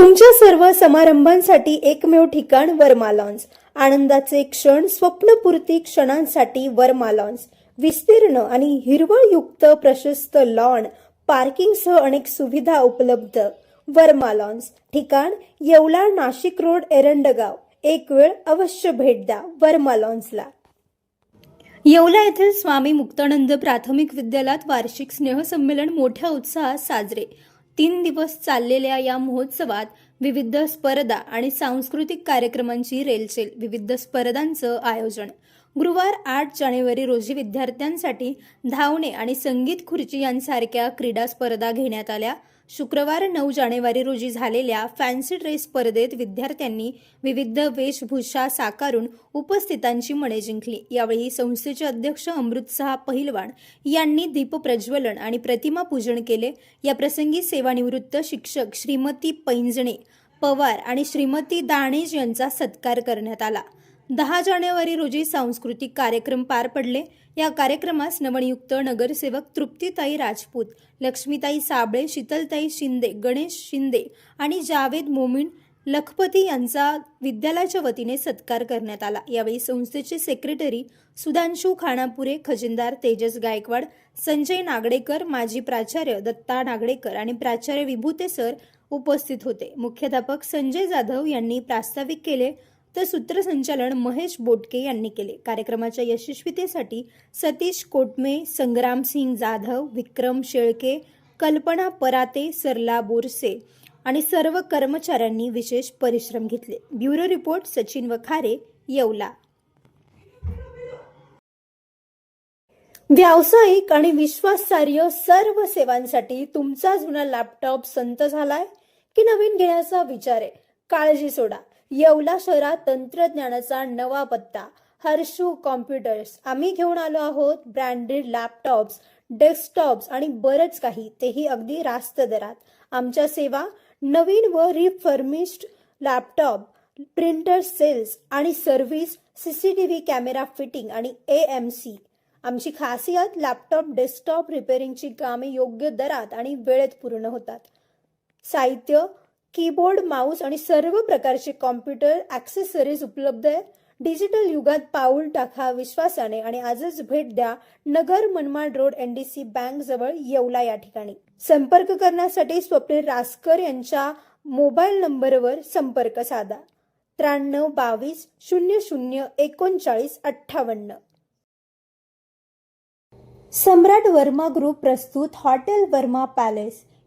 तुमच्या सर्व समारंभांसाठी एकमेव ठिकाण वर्मा लॉन्स. आनंदाचे क्षण स्वप्नपूर्ती क्षणांसाठी वर्मा लॉन्स. विस्तीर्ण आणि हिरवळयुक्त प्रशस्त लॉन पार्किंगसह अनेक सुविधा उपलब्ध. वर्मा लॉन्स ठिकाण येवला नाशिक रोड एरंडगाव. एक वेळ अवश्य भेट द्या वर्मा लॉन्सला. येवला येथील स्वामी मुक्तानंद प्राथमिक विद्यालयात वार्षिक स्नेहसंमेलन मोठ्या उत्साहात साजरे. तीन दिवस चाललेल्या या महोत्सवात विविध स्पर्धा आणि सांस्कृतिक कार्यक्रमांची रेलचेल विविध स्पर्धांचं आयोजन. गुरुवार आठ जानेवारी रोजी विद्यार्थ्यांसाठी धावणे आणि संगीत खुर्ची यांसारख्या क्रीडा स्पर्धा घेण्यात आल्या. शुक्रवार नऊ जानेवारी रोजी झालेल्या फॅन्सी ड्रेस स्पर्धेत विद्यार्थ्यांनी विविध वेशभूषा साकारून उपस्थितांची मने जिंकली. यावेळी संस्थेचे अध्यक्ष अमृतसहा पहिलवान यांनी दीपप्रज्वलन आणि प्रतिमा पूजन केले. या प्रसंगी सेवानिवृत्त शिक्षक श्रीमती पैंजणे पवार आणि श्रीमती दाणेज यांचा सत्कार करण्यात आला. दहा जानेवारी रोजी सांस्कृतिक कार्यक्रम पार पडले. या कार्यक्रमास नवनियुक्त नगरसेवक तृप्तीताई राजपूत लक्ष्मीताई साबळे शीतलताई शिंदे गणेश शिंदे आणि जावेद मोमीन लखपती यांचा विद्यालयाच्या वतीने सत्कार करण्यात आला. यावेळी संस्थेचे सेक्रेटरी सुधांशू खानापुरे खजिनदार तेजस गायकवाड संजय नागडेकर माजी प्राचार्य दत्ता नागडेकर आणि प्राचार्य विभूते सर उपस्थित होते. मुख्याध्यापक संजय जाधव यांनी प्रास्ताविक केले तर सूत्रसंचालन महेश बोटके यांनी केले. कार्यक्रमाच्या यशस्वीतेसाठी सतीश कोटमे संग्रामसिंग जाधव विक्रम शेळके कल्पना पराते सरला बोरसे आणि सर्व कर्मचाऱ्यांनी विशेष परिश्रम घेतले. Bureau report Sachin Wakhare Yeola. व्यावसायिक आणि विश्वासार्ह सर्व सेवांसाठी तुमचा जुना लॅपटॉप संत झालाय? की नवीन घेण्याचा विचार आहे. काळजी सोडा. येवला शहरात तंत्रज्ञानाचा नवा पत्ता. हर्षू कॉम्प्युटर्स. आम्ही घेऊन आलो आहोत ब्रँडेड लॅपटॉप्स डेस्कटॉप्स आणि बरंच काही. तेही अगदी रास्त दरात. आमच्या सेवा नवीन व रिफर्मिश्ड लॅपटॉप प्रिंटर सेल्स आणि सर्व्हिस सीसीटीव्ही कॅमेरा फिटिंग आणि ए एम सी. आमची खासियत लॅपटॉप डेस्कटॉप रिपेअरिंगची कामे योग्य दरात आणि वेळेत पूर्ण होतात. साहित्य कीबोर्ड माऊस आणि सर्व प्रकारचे कॉम्प्युटर ॲक्सेसरीज उपलब्ध आहेत डिजिटल युगात पाऊल टाका विश्वासाने आणि आजच भेट द्या Nagar Manmad road NDC bank जवळ येवला या ठिकाणी. संपर्क करण्यासाठी स्वप्नील रासकर यांच्या मोबाईल नंबरवर संपर्क साधा. त्र्याण्णव बावीस शून्य शून्य एकोणचाळीस अठ्ठावन्न. सम्राट वर्मा ग्रुप प्रस्तुत हॉटेल वर्मा पॅलेस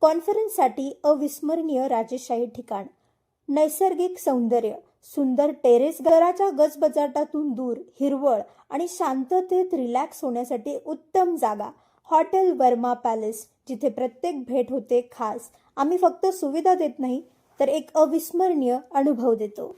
कॉन्फरन्ससाठी अविस्मरणीय राजेशाही ठिकाण. नैसर्गिक सौंदर्य सुंदर टेरेस घराच्या गजबजाटातून दूर हिरवळ आणि शांततेत रिलॅक्स होण्यासाठी उत्तम जागा. हॉटेल वर्मा पॅलेस जिथे प्रत्येक भेट होते खास. आम्ही फक्त सुविधा देत नाही तर एक अविस्मरणीय अनुभव देतो.